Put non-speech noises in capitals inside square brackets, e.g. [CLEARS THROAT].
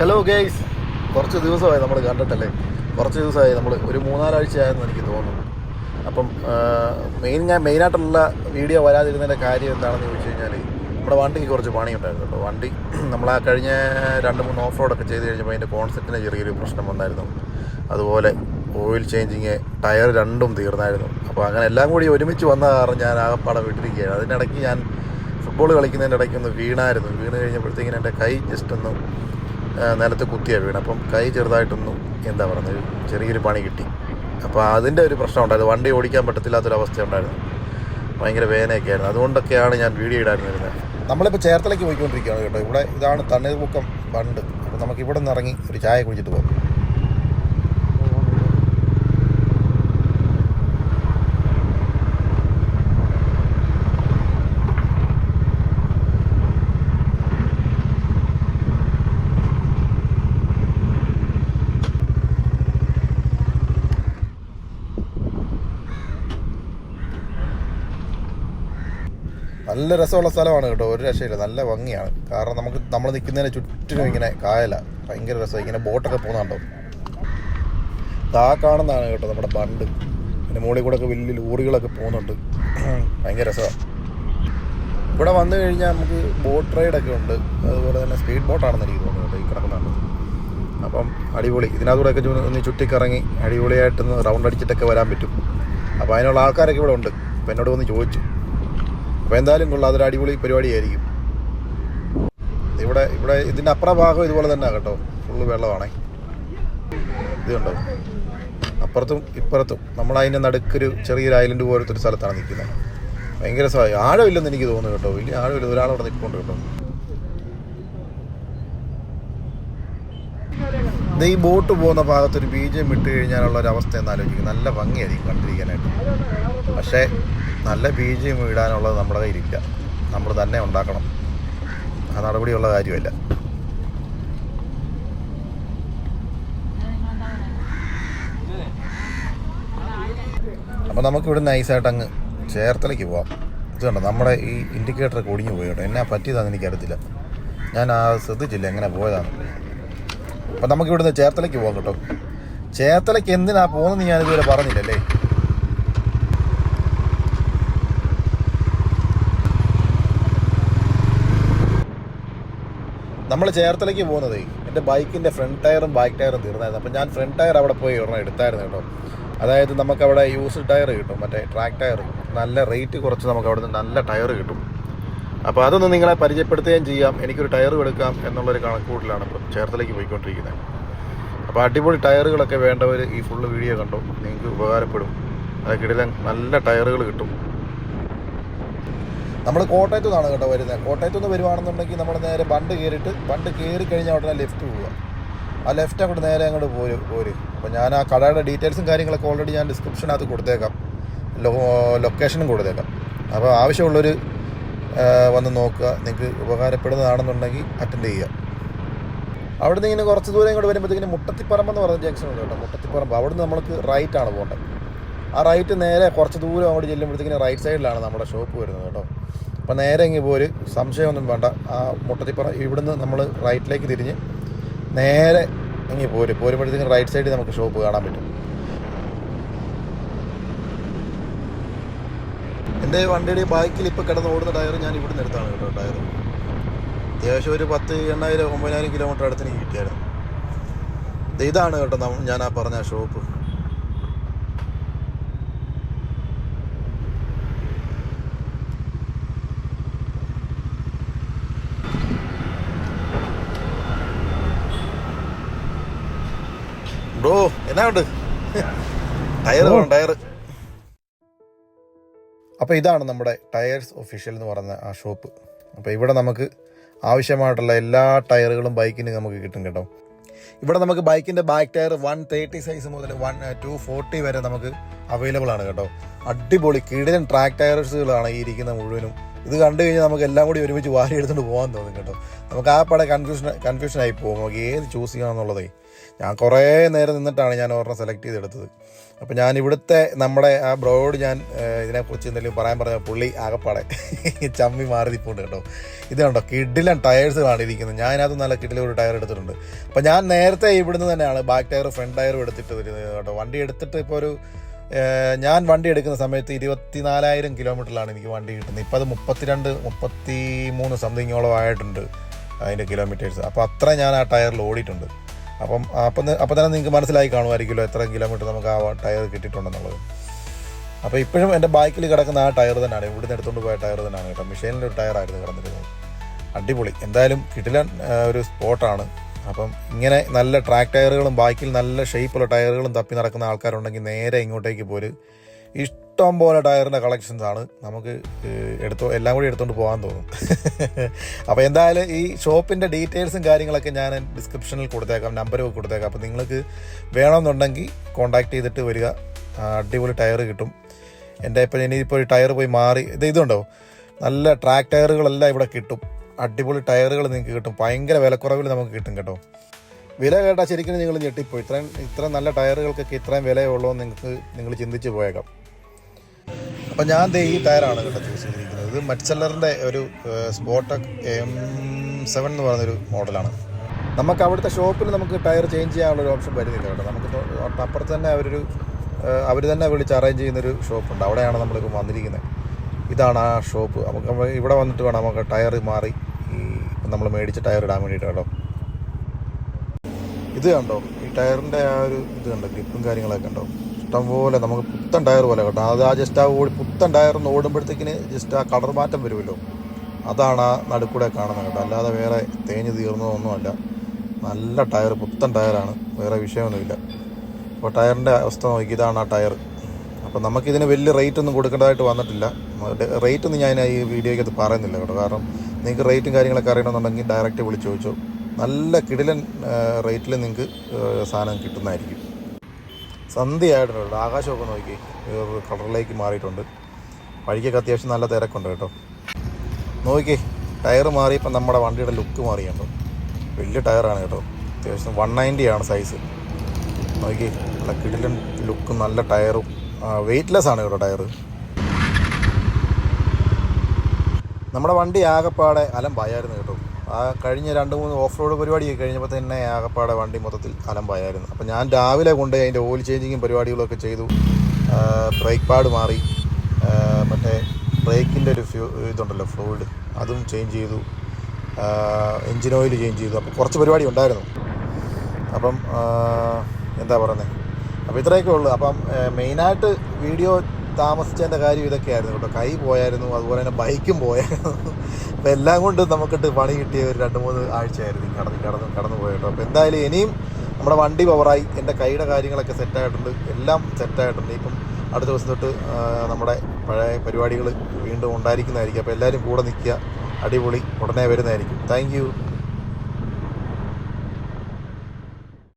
Hello guys കുറച്ച് ദിവസമായി നമ്മൾ കണ്ടിട്ടല്ലേ? കുറച്ച് ദിവസമായി നമ്മൾ ഒരു മൂന്നാലാഴ്ചയായെന്ന് എനിക്ക് തോന്നുന്നു. അപ്പം മെയിൻ ഞാൻ മെയിനായിട്ടുള്ള വീഡിയോ വരാതിരുന്നതിന്റെ കാര്യം എന്താണെന്ന് ചോദിച്ചു കഴിഞ്ഞാൽ നമ്മുടെ വണ്ടിക്ക് കുറച്ച് പണിയുണ്ടായിരുന്നു. കേട്ടോ വണ്ടി [CLEARS THROAT] നമ്മൾ ആ കഴിഞ്ഞ രണ്ട് മൂന്ന് ഓഫ് റോഡൊക്കെ ചെയ്ത് കഴിഞ്ഞപ്പോൾ അതിന്റെ കോൺസെപ്റ്റിന് ചെറിയൊരു പ്രശ്നം വന്നായിരുന്നു. അതുപോലെ ഓയിൽ ചേഞ്ചിങ് ടയർ രണ്ടും തീർന്നായിരുന്നു. അപ്പോൾ അങ്ങനെ എല്ലാം കൂടി ഒരുമിച്ച് വന്ന കാരണം ഞാൻ ആകപ്പാടെ വിട്ടിരിക്കുകയാണ്. അതിനിടയ്ക്ക് ഞാൻ ഫുട്ബോൾ കളിക്കുന്നതിന്റെ ഇടയ്ക്ക് ഒന്ന് വീണായിരുന്നു. വീണ് കഴിഞ്ഞപ്പോഴത്തേക്കിന് എന്റെ കൈ ജസ്റ്റ് ഒന്ന് നിലത്ത് കുത്തിയാണ് വീണ് അപ്പം കൈ ചെറുതായിട്ടൊന്നും എന്താ പറയുന്നത് ചെറിയൊരു പണി കിട്ടി. അപ്പോൾ അതിന്റെ ഒരു പ്രശ്നം ഉണ്ടായിരുന്നു. വണ്ടി ഓടിക്കാൻ പറ്റത്തില്ലാത്തൊരവസ്ഥ ഉണ്ടായിരുന്നു ഭയങ്കര വേദനയൊക്കെ ആയിരുന്നു. അതുകൊണ്ടൊക്കെയാണ് ഞാൻ വീഡിയോ ഇടാൻ ഇടാനിരുന്നത്. നമ്മളിപ്പോൾ ചേർത്തലയ്ക്ക് പോയിക്കൊണ്ടിരിക്കുകയാണ് കേട്ടോ. ഇവിടെ ഇതാണ് തണ്ണീർമുക്കം പണ്ട് അപ്പോൾ നമുക്ക് ഇവിടെ നിന്ന് ഇറങ്ങി ഒരു ചായ കുടിച്ചിട്ട് പോകാം. നല്ല രസമുള്ള സ്ഥലമാണ് കേട്ടോ ഒരു രക്ഷയില്ല. നല്ല ഭംഗിയാണ്. കാരണം നമുക്ക് നമ്മൾ നിൽക്കുന്നതിന് ചുറ്റിനും ഇങ്ങനെ കായല. ഭയങ്കര രസം ഇങ്ങനെ ബോട്ടൊക്കെ പോകുന്നുണ്ടോ താ കാണുന്നതാണ് കേട്ടോ നമ്മുടെ ബണ്ട്. പിന്നെ മുകളിൽ കൂടെ ഒക്കെ വലിയ ലോറികളൊക്കെ പോകുന്നുണ്ട്. ഭയങ്കര രസമാണ് ഇവിടെ വന്നു കഴിഞ്ഞാൽ നമുക്ക് ബോട്ട് റൈഡൊക്കെ ഉണ്ട്. അതുപോലെ തന്നെ സ്പീഡ് ബോട്ടാണെന്ന് എനിക്ക് തോന്നുന്നു കേട്ടോ ഈ കിടക്കുന്നുണ്ട് അപ്പം അടിപൊളി. ഇതിനകത്തൂടെ ഒക്കെ ഒന്ന് ചുറ്റിക്കറങ്ങി അടിപൊളിയായിട്ടൊന്ന് റൗണ്ട് അടിച്ചിട്ടൊക്കെ വരാൻ പറ്റും. അപ്പോൾ അതിനുള്ള ആൾക്കാരൊക്കെ ഇവിടെ ഉണ്ട്. അപ്പോൾ എന്നോട് വന്ന് ചോദിച്ചു. അപ്പോൾ എന്തായാലും കൊള്ളാം. അതൊരു അടിപൊളി പരിപാടിയായിരിക്കും. ഇവിടെ ഇവിടെ ഇതിന്റെ അപ്പുറ ഭാഗം ഇതുപോലെ തന്നെ കേട്ടോ. ഫുള്ള് വെള്ളമാണേ. ഇതുണ്ടോ അപ്പുറത്തും ഇപ്പുറത്തും നമ്മൾ അതിന്റെ നടുക്കൊരു ചെറിയൊരു ഐലൻഡ് പോലത്തെ ഒരു സ്ഥലത്താണ് നിൽക്കുന്നത്. ഭയങ്കര ആഴമില്ലെന്ന് എനിക്ക് തോന്നുന്നു കേട്ടോ. വലിയ ആഴമില്ല. ഒരാളവിടെ നിൽപ്പുണ്ട് കേട്ടോ ദേ ഈ ബോട്ട് പോകുന്ന ഭാഗത്ത് ഒരു ബീജം ഇട്ട് കഴിഞ്ഞാലുള്ള ഒരു അവസ്ഥ എന്ന് ആലോചിക്കും നല്ല ഭംഗിയായിരിക്കും കണ്ടിരിക്കാനായിട്ട്. പക്ഷേ നല്ല ബീജം ഇടാനുള്ളത് നമ്മുടെ കയ്യിലില്ല നമ്മൾ തന്നെ ഉണ്ടാക്കണം. ആ നടപടിയുള്ള കാര്യമല്ല. അപ്പോൾ നമുക്കിവിടെ നൈസായിട്ട് അങ്ങ് ചേർത്തലയ്ക്ക് പോവാം. ഇത് കണ്ടോ? നമ്മുടെ ഈ ഇൻഡിക്കേറ്റർ ഒടിഞ്ഞു പോയി എന്നാ പറ്റിയതാണെന്ന് എനിക്കറിയത്തില്ല. ഞാൻ ആ ശ്രദ്ധിച്ചില്ല എങ്ങനെ പോയതാണ് അപ്പം നമുക്ക് ഇവിടുന്ന് ചേർത്തലയ്ക്ക് പോകാം കേട്ടോ. ചേർത്തലയ്ക്ക് എന്തിനാ പോകുന്നത് ഞാൻ ഇതുവരെ പറഞ്ഞില്ലല്ലേ? നമ്മൾ ചേർത്തലയ്ക്ക് പോകുന്നത് എന്റെ ബൈക്കിന്റെ ഫ്രണ്ട് ടയറും ബാക്ക് ടയറും തീർന്നായിരുന്നു. അപ്പം ഞാൻ ഫ്രണ്ട് ടയർ അവിടെ പോയി ഒരെണ്ണം എടുത്തായിരുന്നു കേട്ടോ. അതായത് നമുക്കവിടെ യൂസ്ഡ് ടയർ കിട്ടും മറ്റേ ട്രാക്ക് ടയർ നല്ല റേറ്റ് കുറച്ച് നമുക്ക് അവിടെ നിന്ന് നല്ല ടയർ കിട്ടും. അപ്പോൾ അതൊന്ന് നിങ്ങളെ പരിചയപ്പെടുത്തുകയും ചെയ്യാം. എനിക്കൊരു ടയറും എടുക്കാം എന്നുള്ളൊരു കണക്കൂട്ടിലാണ് ഇപ്പം ചേർത്തലേക്ക് പോയിക്കൊണ്ടിരിക്കുന്നത് അപ്പോൾ അടിപൊളി ടയറുകളൊക്കെ വേണ്ടവർ ഈ ഫുള്ള് വീഡിയോ കണ്ടോ. നിങ്ങൾക്ക് ഉപകാരപ്പെടും. അതൊക്കെ നല്ല ടയറുകൾ കിട്ടും. നമ്മൾ കോട്ടയത്തു നിന്നാണ് കേട്ടോ വരുന്നത് കോട്ടയത്തു നിന്ന് വരുവാണെന്നുണ്ടെങ്കിൽ നമ്മൾ നേരെ ബണ്ട് കയറിയിട്ട് ബണ്ട് കയറി കഴിഞ്ഞാൽ ഉടനെ ലെഫ്റ്റ് പോവുക. ആ ലെഫ്റ്റ് അങ്ങോട്ട് നേരെ അങ്ങോട്ട് പോര് പോര്. അപ്പോൾ ഞാൻ ആ കടയുടെ ഡീറ്റെയിൽസും കാര്യങ്ങളൊക്കെ ഓൾറെഡി ഞാൻ ഡിസ്ക്രിപ്ഷനകത്ത് കൊടുത്തേക്കാം. ലൊക്കേഷനും കൊടുത്തേക്കാം. അപ്പോൾ ആവശ്യമുള്ളൊരു വന്ന് നോക്കുക. നിങ്ങൾക്ക് ഉപകാരപ്പെടുന്നതാണെന്നുണ്ടെങ്കിൽ അറ്റൻഡ് ചെയ്യുക. അവിടെ നിന്ന് ഇങ്ങനെ കുറച്ച് ദൂരം ഇങ്ങോട്ട് വരുമ്പോഴത്തേക്കിന് മുട്ടത്തിപ്പറമ്പ് എന്ന് പറഞ്ഞ ജംഗ്ഷൻ ഉണ്ട് കേട്ടോ. മുട്ടത്തിപ്പറമ്പ്. അവിടെ നിന്ന് നമ്മൾക്ക് റൈറ്റ് ആണ് പോകേണ്ടത്. ആ റൈറ്റ് നേരെ കുറച്ച് ദൂരം അങ്ങോട്ട് ചെല്ലുമ്പോഴത്തേക്കിന് റൈറ്റ് സൈഡിലാണ് നമ്മുടെ ഷോപ്പ് വരുന്നത് കേട്ടോ. അപ്പോൾ നേരെ ഇങ്ങ് പോര്. സംശയമൊന്നും വേണ്ട. ആ മുട്ടത്തിപ്പറ ഇവിടുന്ന് നമ്മൾ റൈറ്റിലേക്ക് തിരിഞ്ഞ് നേരെ ഇങ്ങ് പോര്. പോരുമ്പോഴത്തേക്കും റൈറ്റ് സൈഡിൽ നമുക്ക് ഷോപ്പ് കാണാൻ പറ്റും. എന്റെ വണ്ടിയുടെ ബാക്കിൽ ഇപ്പോൾ കിടന്ന് ഓടുന്ന ടയർ ഞാൻ ഇവിടുന്ന് എടുത്താണ് കേട്ടോ ടയർ അത്യാവശ്യം ഒരു പത്ത് എണ്ണായിരം ഒമ്പതിനായിരം കിലോമീറ്റർ അടുത്ത് എനിക്ക് കിട്ടിയായിരുന്നു. ഇതാണ് കേട്ടോ നമ്മൾ ഞാൻ ആ പറഞ്ഞ ഷോപ്പ് ബ്രോ എന്നാ ഉണ്ട്? [LAUGHS] ടയർ വേണം ടയർ അപ്പോൾ ഇതാണ് നമ്മുടെ ടയേഴ്സ് ഒഫീഷ്യൽ എന്ന് പറയുന്ന ആ ഷോപ്പ് അപ്പോൾ ഇവിടെ നമുക്ക് ആവശ്യമായിട്ടുള്ള എല്ലാ ടയറുകളും ബൈക്കിന് നമുക്ക് കിട്ടും കേട്ടോ. ഇവിടെ നമുക്ക് ബൈക്കിന്റെ back tyre one thirty size മുതൽ വൺ ടു ഫോർട്ടി വരെ നമുക്ക് അവൈലബിൾ ആണ് കേട്ടോ. അടിപൊളി കിടിലൻ ട്രാക്ക് ടയർസുകളാണ് ഈ ഇരിക്കുന്ന മുഴുവനും. ഇത് കണ്ടു കഴിഞ്ഞാൽ നമുക്ക് എല്ലാം കൂടി ഒരുമിച്ച് വാരി എടുത്തുകൊണ്ട് പോകാൻ തോന്നും കേട്ടോ. നമുക്ക് ആ പടം കൺഫ്യൂഷൻ ആയി പോകും. നമുക്ക് ഏത് ചൂസ് ചെയ്യണം എന്നുള്ളതേ ഞാൻ കുറേ നേരം നിന്നിട്ടാണ് ഞാൻ ഒരെണ്ണം സെലക്ട് ചെയ്തെടുത്തത്. അപ്പോൾ ഞാൻ ഇവിടുത്തെ നമ്മുടെ ആ ബ്രോയോട് ഞാൻ ഇതിനെക്കുറിച്ച് എന്തെങ്കിലും പറയാൻ പറഞ്ഞ പുള്ളി ആകപ്പാടെ [LAUGHS] ചമ്മി മാറി നിൽപ്പുണ്ട് കേട്ടോ. ഇത് കണ്ടോ കിഡിലൻ ടയേഴ്സ് കാണിയിരിക്കുന്നത് ഞാൻ അതിനകത്ത് നല്ല കിഡിലെ ഒരു ടയർ എടുത്തിട്ടുണ്ട്. അപ്പോൾ ഞാൻ നേരത്തെ ഇവിടുന്ന് തന്നെയാണ് ബാക്ക് ടയർ ഫ്രണ്ട് ടയറും എടുത്തിട്ട് വരുന്നത് കേട്ടോ. വണ്ടി എടുത്തിട്ട് ഇപ്പോൾ ഒരു ഞാൻ വണ്ടി എടുക്കുന്ന സമയത്ത് ഇരുപത്തിനാലായിരം കിലോമീറ്ററിലാണ് എനിക്ക് വണ്ടി കിട്ടുന്നത്. ഇപ്പോൾ അത് മുപ്പത്തിരണ്ട് മുപ്പത്തി മൂന്ന് സംതിങ്ങോളം ആയിട്ടുണ്ട് അതിന്റെ കിലോമീറ്റേഴ്സ് അപ്പോൾ അത്ര ഞാൻ ആ ടയറിൽ ഓടിയിട്ടുണ്ട്. അപ്പം അപ്പം അപ്പം തന്നെ നിങ്ങൾക്ക് മനസ്സിലായി കാണുമായിരിക്കുമല്ലോ എത്ര കിലോമീറ്റർ നമുക്ക് ആ ടയർ കിട്ടിയിട്ടുണ്ടെന്നുള്ളത്. അപ്പോൾ ഇപ്പോഴും എന്റെ ബൈക്കിൽ കിടക്കുന്ന ആ ടയർ തന്നെയാണ്. ഇവിടുന്ന് എടുത്തുകൊണ്ട് പോയ ടയർ തന്നെയാണ് കേട്ടോ. മിഷീനിന്റെ ഒരു ടയറായിരുന്നു കിടന്നിരുന്നത്. അടിപൊളി. എന്തായാലും കിട്ടില്ല ഒരു സ്പോട്ടാണ് അപ്പം ഇങ്ങനെ നല്ല ട്രാക്ക് ടയറുകളും ബൈക്കിൽ നല്ല ഷേപ്പുള്ള ടയറുകളും തപ്പി നടക്കുന്ന ആൾക്കാരുണ്ടെങ്കിൽ നേരെ ഇങ്ങോട്ടേക്ക് പോര്. ഇഷ്ടം പോലെ ടയറിന്റെ കളക്ഷൻസ് ആണ്. നമുക്ക് എടുത്തോ എല്ലാം കൂടി എടുത്തുകൊണ്ട് പോകാൻ തോന്നും. [LAUGHS] അപ്പോൾ എന്തായാലും ഈ ഷോപ്പിന്റെ ഡീറ്റെയിൽസും കാര്യങ്ങളൊക്കെ ഞാൻ ഡിസ്ക്രിപ്ഷനിൽ കൊടുത്തേക്കാം നമ്പരും കൊടുത്തേക്കാം. അപ്പോൾ നിങ്ങൾക്ക് വേണമെന്നുണ്ടെങ്കിൽ കോൺടാക്ട് ചെയ്തിട്ട് വരിക. അടിപൊളി ടയർ കിട്ടും. എന്റെ ഇപ്പോൾ ഇനിയിപ്പോൾ ടയർ പോയി മാറി ഇത് ഇതുണ്ടോ? നല്ല ട്രാക്ക് ടയറുകളെല്ലാം ഇവിടെ കിട്ടും. അടിപൊളി ടയറുകൾ നിങ്ങൾക്ക് കിട്ടും. ഭയങ്കര വിലക്കുറവിൽ നമുക്ക് കിട്ടും കേട്ടോ. വില കേട്ടാൽ ശരിക്കും നിങ്ങൾ ഞെട്ടിപ്പോയി. ഇത്രയും ഇത്രയും നല്ല ടയറുകൾക്കൊക്കെ ഇത്രയും വിലയുള്ളൂ നിങ്ങൾക്ക് നിങ്ങൾ ചിന്തിച്ച് പോയേക്കാം. അപ്പം ഞാൻ ദേ ഈ ടയറാണ് കേട്ടോ ചൂസ് ചെയ്തിരിക്കുന്നത്. ഇത് മറ്റ്സെല്ലറിന്റെ ഒരു സ്പോട്ടക് എം സെവൻ എന്ന് പറയുന്നൊരു മോഡലാണ്. നമുക്ക് അവിടുത്തെ ഷോപ്പിൽ നമുക്ക് ടയർ ചേഞ്ച് ചെയ്യാനുള്ള ഒരു ഓപ്ഷൻ വരുന്നില്ല കേട്ടോ. നമുക്ക് അപ്പുറത്ത് തന്നെ അവരൊരു അവർ തന്നെ വിളിച്ച് അറേഞ്ച് ചെയ്യുന്നൊരു ഷോപ്പുണ്ട് അവിടെയാണ് നമ്മളിപ്പോൾ വന്നിരിക്കുന്നത്. ഇതാണ് ആ ഷോപ്പ് നമുക്ക് ഇവിടെ വന്നിട്ട് വേണം നമുക്ക് ടയർ മാറി ഈ നമ്മൾ മേടിച്ച ടയർ ഇടാൻ വേണ്ടിയിട്ട് കേട്ടോ. ഇത് കണ്ടോ? ഈ ടയറിന്റെ ആ ഒരു ഇത് കണ്ടോ? ഗ്രിപ്പും കാര്യങ്ങളൊക്കെ ഉണ്ടോ ഇഷ്ടംപോലെ നമുക്ക് പുത്തൻ ടയർ പോലെ കേട്ടോ. അത് ആ ജസ്റ്റ് ആ ഓടി പുത്തൻ ടയർ ഒന്ന് ഓടുമ്പോഴത്തേക്കിന് ജസ്റ്റ് ആ കളർ മാറ്റം വരുമല്ലോ. അതാണ് ആ നടുക്കൂടെ കാണുന്നത് കേട്ടോ. അല്ലാതെ വേറെ തേഞ്ഞ് തീർന്നതൊന്നുമല്ല. നല്ല ടയർ പുത്തൻ ടയറാണ്. വേറെ വിഷയമൊന്നുമില്ല. അപ്പോൾ ടയറിന്റെ അവസ്ഥ നോക്കി ഇതാണ് ആ ടയർ. അപ്പോൾ നമുക്കിതിന് വലിയ റേറ്റ് ഒന്നും കൊടുക്കേണ്ടതായിട്ട് വന്നിട്ടില്ല. റേറ്റ് ഒന്നും ഞാൻ ഈ വീഡിയോയ്ക്ക് അത് പറയുന്നില്ല കേട്ടോ. കാരണം നിങ്ങൾക്ക് റേറ്റും കാര്യങ്ങളൊക്കെ അറിയണമെന്നുണ്ടെങ്കിൽ ഡയറക്റ്റ് വിളിച്ച് ചോദിച്ചോ. നല്ല കിടിലൻ റേറ്റിൽ നിങ്ങൾക്ക് സാധനം കിട്ടുന്നതായിരിക്കും. സന്ധ്യയായിട്ടുണ്ട് ആകാശമൊക്കെ നോക്കി. കളറിലേക്ക് മാറിയിട്ടുണ്ട്. വഴിക്കൊക്കെ അത്യാവശ്യം നല്ല തിരക്കുണ്ട് കേട്ടോ. നോക്കി ടയർ മാറിയപ്പോൾ നമ്മുടെ വണ്ടിയുടെ ലുക്ക് മാറി കേട്ടോ വലിയ ടയറാണ് കേട്ടോ. അത്യാവശ്യം വൺ നയന്റി ആണ് സൈസ്. നോക്കി നല്ല കിടിലൻ ലുക്കും നല്ല ടയറും. വെയിറ്റ്ലെസ് ആണ് കേട്ടോ ടയർ നമ്മുടെ വണ്ടി ആകപ്പാടെ അലമ്പായായിരുന്നു കേട്ടോ. ആ കഴിഞ്ഞ രണ്ട് മൂന്ന് ഓഫ് റോഡ് പരിപാടിയൊക്കെ കഴിഞ്ഞപ്പോൾ തന്നെ ആകപ്പാടെ വണ്ടി മൊത്തത്തിൽ അലമ്പായായിരുന്നു. അപ്പോൾ ഞാൻ രാവിലെ കൊണ്ട് അതിന്റെ ഓയിൽ ചേഞ്ചിങ്ങും പരിപാടികളൊക്കെ ചെയ്തു. ബ്രേക്ക് പാഡ് മാറി. മറ്റേ ബ്രേക്കിന്റെ ഒരു ഫ്യൂ ഇതുണ്ടല്ലോ ഫ്ലൂയിഡ് അതും ചേഞ്ച് ചെയ്തു. എഞ്ചിൻ ഓയിൽ ചേഞ്ച് ചെയ്തു. അപ്പോൾ കുറച്ച് പരിപാടി ഉണ്ടായിരുന്നു. അപ്പം എന്താ പറയുന്നത്? അപ്പോൾ ഇത്രയൊക്കെ ഉള്ളൂ. അപ്പം മെയിനായിട്ട് വീഡിയോ താമസിച്ചതിന്റെ കാര്യം ഇതൊക്കെയായിരുന്നു കേട്ടോ. കൈ പോയായിരുന്നു അതുപോലെ തന്നെ ബൈക്കും പോയായിരുന്നു. അപ്പോൾ എല്ലാം കൊണ്ട് നമുക്കിട്ട് പണി കിട്ടിയ ഒരു രണ്ട് മൂന്ന് ആഴ്ചയായിരുന്നു കടന്ന് കടന്ന് കടന്നു പോയി കേട്ടോ. അപ്പോൾ എന്തായാലും ഇനിയും നമ്മുടെ വണ്ടി പവറായി എന്റെ കൈയുടെ കാര്യങ്ങളൊക്കെ സെറ്റായിട്ടുണ്ട് എല്ലാം സെറ്റായിട്ടുണ്ട്. ഇപ്പം അടുത്ത ദിവസം തൊട്ട് നമ്മുടെ പഴയ പരിപാടികൾ വീണ്ടും ഉണ്ടായിരിക്കുന്നതായിരിക്കും. അപ്പോൾ എല്ലാവരും കൂടെ നിൽക്കുക. അടിപൊളി. ഉടനെ വരുന്നതായിരിക്കും. താങ്ക്